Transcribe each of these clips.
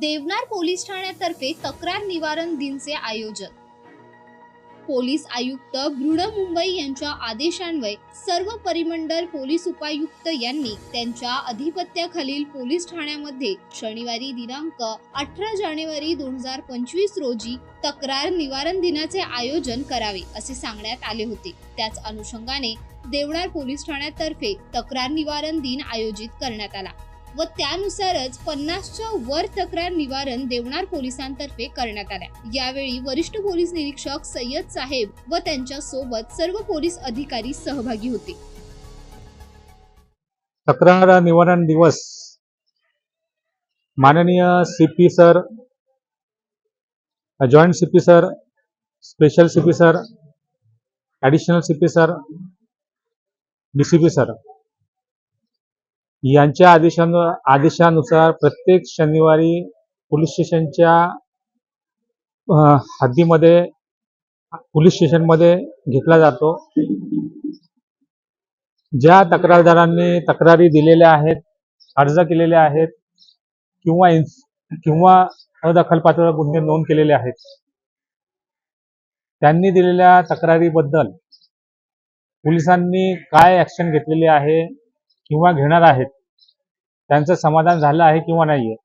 Deonar police ठाण्यातर्फे तक्रार निवारण दिनचे आयोजन. पोलीस आयुक्त बृड मुंबई यांच्या आदेशान्वये सर्व परिमंडल पोलीस उपायुक्त यांनी त्यांच्या अधिपत्याखालील पोलीस ठाण्यामध्ये शनिवारी दिनांक अठरा जानेवारी दोन हजार पंचवीस रोजी तक्रार निवारण दिनाचे आयोजन करावे असे सांगण्यात आले होते. त्याच अनुषंगाने देवनार पोलीस ठाण्यातर्फे तक्रार निवारण दिन आयोजित करण्यात आला. व त्यानुसारच पन्नासच्या वर तक्रार निवारण देवणार पोलिसांतर्फे करण्यात आल्या. यावेळी वरिष्ठ पोलीस निरीक्षक सय्यद साहेब व त्यांच्यासोबत सर्व पोलीस अधिकारी सहभागी होते. तक्रार निवारण दिवस. माननीय C P sir joint C P sir special C P sir additional C P sir D C P sir यांच्या आदेशानु आदेशानुसार प्रत्येक शनिवारी पोलीस स्टेशनच्या हद्दीमध्ये पोलीस स्टेशनमध्ये घेतला जातो. ज्या तक्रारदारांनी तक्रारी दिलेल्या आहेत अर्ज केलेले आहेत किंवा इन्स किंवा अदखलपात्र गुन्हे नोंद केलेले आहेत त्यांनी दिलेल्या तक्रारीबद्दल पोलिसांनी काय ॲक्शन घेतलेली आहे किंवा घेणार आहेत त्यांचं समाधान झालं आहे किंवा नाही आहे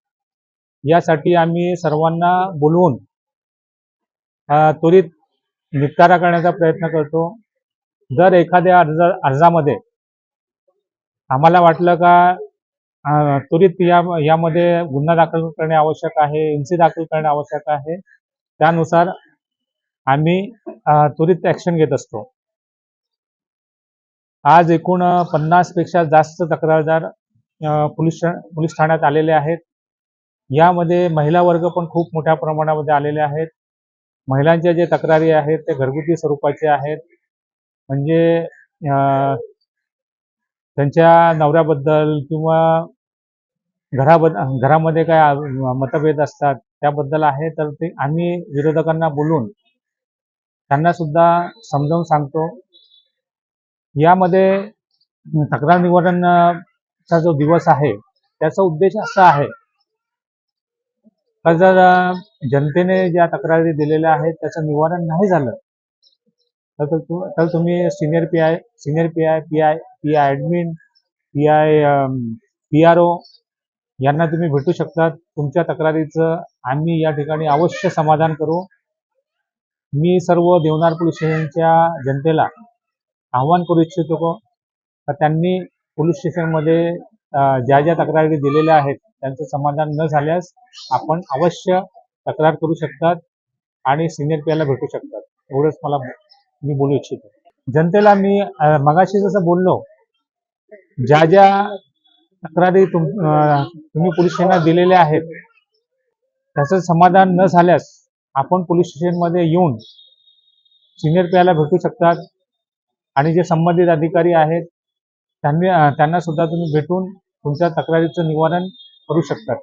यासाठी आम्ही सर्वांना बोलवून त्वरित निपटारा करण्याचा प्रयत्न करतो. जर एखाद्या अर्ज अर्जामध्ये आम्हाला वाटलं का त्वरित या यामध्ये गुन्हा दाखल करणे आवश्यक आहे एनसी दाखल करणे आवश्यक आहे त्यानुसार आम्ही त्वरित ॲक्शन घेत असतो. आज एकूण पन्नासपेक्षा जास्त तक्रारदार पोलीस ठा- पोलीस ठाण्यात आलेले आहेत. यामध्ये महिला वर्ग पण खूप मोठ्या प्रमाणामध्ये आलेले आहेत. महिलांच्या जे तक्रारी आहेत ते घरगुती स्वरूपाचे आहेत. म्हणजे त्यांच्या नवऱ्याबद्दल किंवा घराबद घरामध्ये काय मतभेद असतात त्याबद्दल आहे तर ते आम्ही विरोधकांना बोलून त्यांना सुद्धा समजावून सांगतो. यामध्ये तक्रार आजचा जो दिवस आहे त्याचा उद्देश असा आहे का जर जनतेने ज्या तक्रारी दिलेल्या आहेत त्याचं निवारण नाही झालं तर तर तुम्ही senior P I senior P I P I P I admin P I P R O यांना तुम्ही भेटू शकतात. तुमच्या तक्रारीचं आम्ही या ठिकाणी अवश्य समाधान करू. मी सर्व देवनार पोलीस स्टेशनच्या जनतेला आव्हान करू इच्छितो का त्यांनी पोलीस स्टेशनमध्ये ज्या ज्या तक्रारी दिलेल्या आहेत त्यांचं समाधान न झाल्यास आपण अवश्य तक्रार करू शकतात आणि सिनियर पीआयला भेटू शकतात. एवढंच मला मी बोलू इच्छितो. जनतेला मी मगाशी जसं बोललो ज्या ज्या तक्रारी तुम तुम्ही पोलीस स्टेशनला दिलेल्या आहेत त्याचं समाधान न झाल्यास आपण पोलीस स्टेशनमध्ये येऊन सिनियर पीआयला भेटू शकतात आणि जे संबंधित अधिकारी आहेत त्यांनी त्यांना सुद्धा तुम्ही भेटून तुमच्या तक्रारीचं निवारण करू शकतात.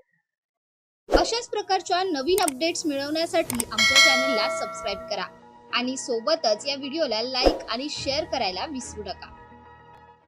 अशाच प्रकारच्या नवीन अपडेट्स मिळवण्यासाठी आमच्या चॅनलला सबस्क्राईब करा आणि सोबतच या व्हिडिओला लाईक आणि शेअर करायला विसरू नका.